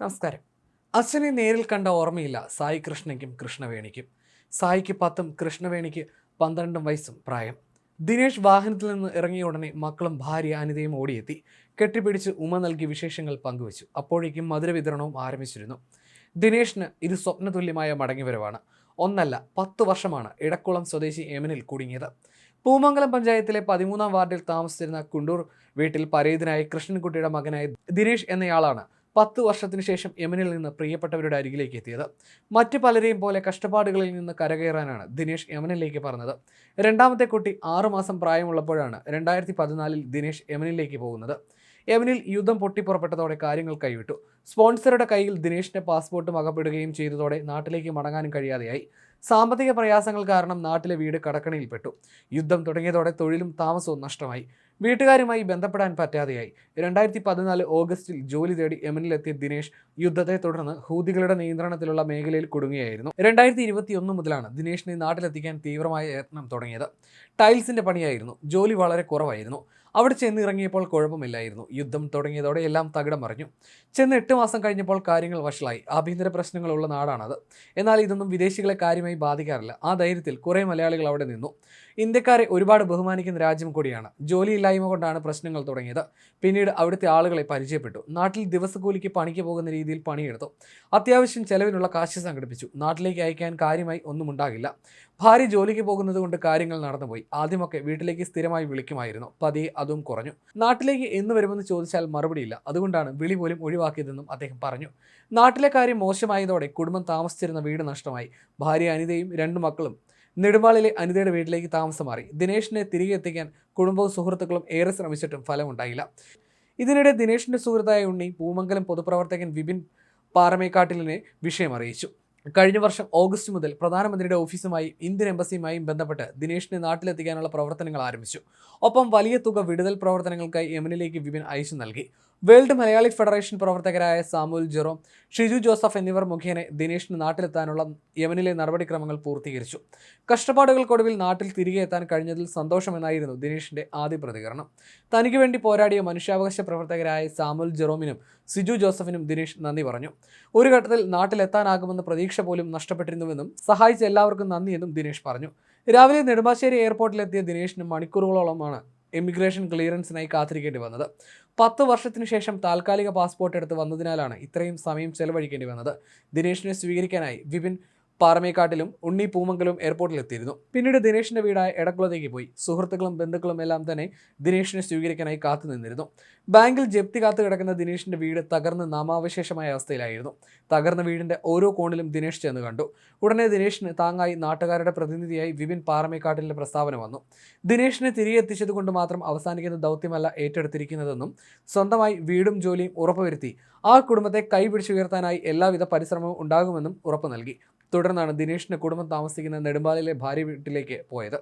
നമസ്കാരം. അച്ഛനെ നേരിൽ കണ്ട ഓർമ്മയില്ല സായി കൃഷ്ണയ്ക്കും കൃഷ്ണവേണിക്കും. സായിക്ക് പത്തും കൃഷ്ണവേണിക്ക് പന്ത്രണ്ടും വയസ്സും പ്രായം. ദിനേഷ് വാഹനത്തിൽ നിന്ന് ഇറങ്ങിയ ഉടനെ മക്കളും ഭാര്യ അനിതയും ഓടിയെത്തി. കെട്ടിപ്പിടിച്ച് ഉമ നൽകി വിശേഷങ്ങൾ പങ്കുവച്ചു. അപ്പോഴേക്കും മധുര വിതരണവും ആരംഭിച്ചിരുന്നു. ദിനേഷിന് ഇത് സ്വപ്നതുല്യമായ മടങ്ങിവരവാണ്. ഒന്നല്ല പത്ത് വർഷമാണ് ഇടക്കുളം സ്വദേശി എമനിൽ കുടുങ്ങിയത്. പൂമംഗലം പഞ്ചായത്തിലെ പതിമൂന്നാം വാർഡിൽ താമസിച്ചിരുന്ന കുണ്ടൂർ വീട്ടിൽ പരേതനായ കൃഷ്ണൻകുട്ടിയുടെ മകനായ ദിനേഷ് എന്നയാളാണ് പത്ത് വർഷത്തിനു ശേഷം യമനിൽ നിന്ന് പ്രിയപ്പെട്ടവരുടെ അരികിലേക്ക് എത്തിയത്. മറ്റു പലരെയും പോലെ കഷ്ടപ്പാടുകളിൽ നിന്ന് കരകയറാനാണ് ദിനേഷ് യമനിലേക്ക് പറഞ്ഞത്. രണ്ടാമത്തെ കുട്ടി ആറുമാസം പ്രായമുള്ളപ്പോഴാണ് രണ്ടായിരത്തി പതിനാലിൽ ദിനേഷ് യമനിലേക്ക് പോകുന്നത്. യമനിൽ യുദ്ധം പൊട്ടിപ്പുറപ്പെട്ടതോടെ കാര്യങ്ങൾ കൈവിട്ടു. സ്പോൺസറുടെ കയ്യിൽ ദിനേഷിന്റെ പാസ്പോർട്ടും അകപ്പെടുകയും ചെയ്തതോടെ നാട്ടിലേക്ക് മടങ്ങാനും കഴിയാതെയായി. സാമ്പത്തിക പ്രയാസങ്ങൾ കാരണം നാട്ടിലെ വീട് കടക്കണിയിൽപ്പെട്ടു. യുദ്ധം തുടങ്ങിയതോടെ തൊഴിലും താമസവും നഷ്ടമായി. വീട്ടുകാരുമായി ബന്ധപ്പെടാൻ പറ്റാതെയായി. രണ്ടായിരത്തി പതിനാല് ഓഗസ്റ്റിൽ ജോലി തേടി യമനിലെത്തിയ ദിനേശ് യുദ്ധത്തെ തുടർന്ന് ഹൂതികളുടെ നിയന്ത്രണത്തിലുള്ള മേഖലയിൽ കുടുങ്ങിയായിരുന്നു. രണ്ടായിരത്തി ഇരുപത്തി ഒന്ന് മുതലാണ് ദിനേഷിനെ നാട്ടിലെത്തിക്കാൻ തീവ്രമായ യത്നം തുടങ്ങിയത്. ടൈൽസിന്റെ പണിയായിരുന്നു. ജോലി വളരെ കുറവായിരുന്നു. അവിടെ ചെന്നിറങ്ങിയപ്പോൾ കുഴപ്പമില്ലായിരുന്നു. യുദ്ധം തുടങ്ങിയതോടെ എല്ലാം തകിടം മറിഞ്ഞു. ചെന്ന് എട്ട് മാസം കഴിഞ്ഞപ്പോൾ കാര്യങ്ങൾ വഷളായി. ആഭ്യന്തര പ്രശ്നങ്ങളുള്ള നാടാണത്. എന്നാൽ ഇതൊന്നും വിദേശികളെ കാര്യമായി ബാധിക്കാറില്ല. ആ ധൈര്യത്തിൽ കുറേ മലയാളികൾ അവിടെ നിന്നു. ഇന്ത്യക്കാരെ ഒരുപാട് ബഹുമാനിക്കുന്ന രാജ്യം കൂടിയാണ്. ജോലിയില്ലായ്മ കൊണ്ടാണ് പ്രശ്നങ്ങൾ തുടങ്ങിയത്. പിന്നീട് അവിടുത്തെ ആളുകളെ പരിചയപ്പെട്ടു. നാട്ടിൽ ദിവസക്കൂലിക്ക് പണിക്ക് പോകുന്ന രീതിയിൽ പണിയെടുത്തു. അത്യാവശ്യം ചെലവിനുള്ള കാശ് സംഘടിപ്പിച്ചു. നാട്ടിലേക്ക് അയക്കാൻ കാര്യമായി ഒന്നും ഉണ്ടാകില്ല. ഭാര്യ ജോലിക്ക് പോകുന്നത് കൊണ്ട് കാര്യങ്ങൾ നടന്നുപോയി. ആദ്യമൊക്കെ വീട്ടിലേക്ക് സ്ഥിരമായി വിളിക്കുമായിരുന്നു. പതിയെ അതും കുറഞ്ഞു. നാട്ടിലേക്ക് എന്ന് വരുമെന്ന് ചോദിച്ചാൽ മറുപടിയില്ല. അതുകൊണ്ടാണ് വിളി പോലും ഒഴിവാക്കിയതെന്നും അദ്ദേഹം പറഞ്ഞു. നാട്ടിലെ കാര്യം മോശമായതോടെ കുടുംബം താമസിച്ചിരുന്ന വീട് നഷ്ടമായി. ഭാര്യ അനിതയും രണ്ടു മക്കളും നെടുമ്പാളിലെ അനിതയുടെ വീട്ടിലേക്ക് താമസം മാറി. ദിനേഷിനെ തിരികെ എത്തിക്കാൻ കുടുംബവും സുഹൃത്തുക്കളും ഏറെ ശ്രമിച്ചിട്ടും ഫലമുണ്ടായില്ല. ഇതിനിടെ ദിനേഷിന്റെ സുഹൃത്തായ ഉണ്ണി പൂമംഗലം പൊതുപ്രവർത്തകൻ വിപിൻ പാറമേക്കാട്ടിലിനെ വിഷയം അറിയിച്ചു. കഴിഞ്ഞ വർഷം ഓഗസ്റ്റ് മുതൽ പ്രധാനമന്ത്രിയുടെ ഓഫീസുമായും ഇന്ത്യൻ എംബസിയുമായും ബന്ധപ്പെട്ട് ദിനേഷിനെ നാട്ടിലെത്തിക്കാനുള്ള പ്രവർത്തനങ്ങൾ ആരംഭിച്ചു. ഒപ്പം വലിയ തുക വിടുതൽ പ്രവർത്തനങ്ങൾക്കായി യമനിലേക്ക് വിപിൻ അയച്ചു നൽകി. വേൾഡ് മലയാളി ഫെഡറേഷൻ പ്രവർത്തകരായ സാമുൽ ജെറോം ഷിജു ജോസഫ് എന്നിവർ മുഖേന ദിനേഷിന് നാട്ടിലെത്താനുള്ള യമനിലെ നടപടിക്രമങ്ങൾ പൂർത്തീകരിച്ചു. കഷ്ടപ്പാടുകൾക്കൊടുവിൽ നാട്ടിൽ തിരികെ എത്താൻ കഴിഞ്ഞതിൽ സന്തോഷമെന്നായിരുന്നു ദിനേഷിന്റെ ആദ്യ പ്രതികരണം. തനിക്ക് വേണ്ടി പോരാടിയ മനുഷ്യാവകാശ പ്രവർത്തകരായ സാമുൽ ജെറോമിനും സിജു ജോസഫിനും ദിനേഷ് നന്ദി പറഞ്ഞു. ഒരു ഘട്ടത്തിൽ നാട്ടിലെത്താനാകുമെന്ന പ്രതീക്ഷ പോലും നഷ്ടപ്പെട്ടിരുന്നുവെന്നും സഹായിച്ച എല്ലാവർക്കും നന്ദിയെന്നും ദിനേഷ് പറഞ്ഞു. രാവിലെ നെടുമ്പാശ്ശേരി എയർപോർട്ടിലെത്തിയ ദിനേഷിന് മണിക്കൂറുകളോളമാണ് ഇമിഗ്രേഷൻ ക്ലിയറൻസിനായി കാത്തിരിക്കേണ്ടി വന്നത്. പത്ത് വർഷത്തിന് ശേഷം താൽക്കാലിക പാസ്പോർട്ട് എടുത്ത് വന്നതിനാലാണ് ഇത്രയും സമയം ചെലവഴിക്കേണ്ടി വന്നത്. ദിനേഷിനെ സ്വീകരിക്കാനായി വിപിൻ പാറമേക്കാട്ടിലും ഉണ്ണി പൂമംഗലും എയർപോർട്ടിലെത്തിയിരുന്നു പിന്നീട് ദിനേഷിന്റെ വീടായ എടക്കുളത്തേക്ക് പോയി. സുഹൃത്തുക്കളും ബന്ധുക്കളും എല്ലാം തന്നെ ദിനേഷിനെ സ്വീകരിക്കാനായി കാത്തുനിന്നിരുന്നു ബാങ്കിൽ ജപ്തി കാത്തു കിടക്കുന്ന ദിനേഷിന്റെ വീട് തകർന്ന് നാമാവശേഷമായ അവസ്ഥയിലായിരുന്നു. തകർന്ന വീടിന്റെ ഓരോ കോണിലും ദിനേഷ് ചെന്ന് കണ്ടു. ഉടനെ ദിനേഷിന് താങ്ങായി നാട്ടുകാരുടെ പ്രതിനിധിയായി വിപിൻ പാറമേക്കാട്ടിലെ പ്രസ്താവന വന്നു. ദിനേഷിനെ തിരികെ എത്തിച്ചതുകൊണ്ട് മാത്രം അവസാനിക്കുന്ന ദൗത്യമല്ല ഏറ്റെടുത്തിരിക്കുന്നതെന്നും സ്വന്തമായി വീടും ജോലിയും ഉറപ്പുവരുത്തി ആ കുടുംബത്തെ കൈപിടിച്ചുയർത്താനായി എല്ലാവിധ പരിശ്രമവും ഉണ്ടാകുമെന്നും ഉറപ്പു നൽകി. തുടർന്നാണ് ദിനേഷിന്റെ കുടുംബം താമസിക്കുന്ന നെടുമ്പാലയിലെ ഭാര്യ വീട്ടിലേക്ക് പോയത്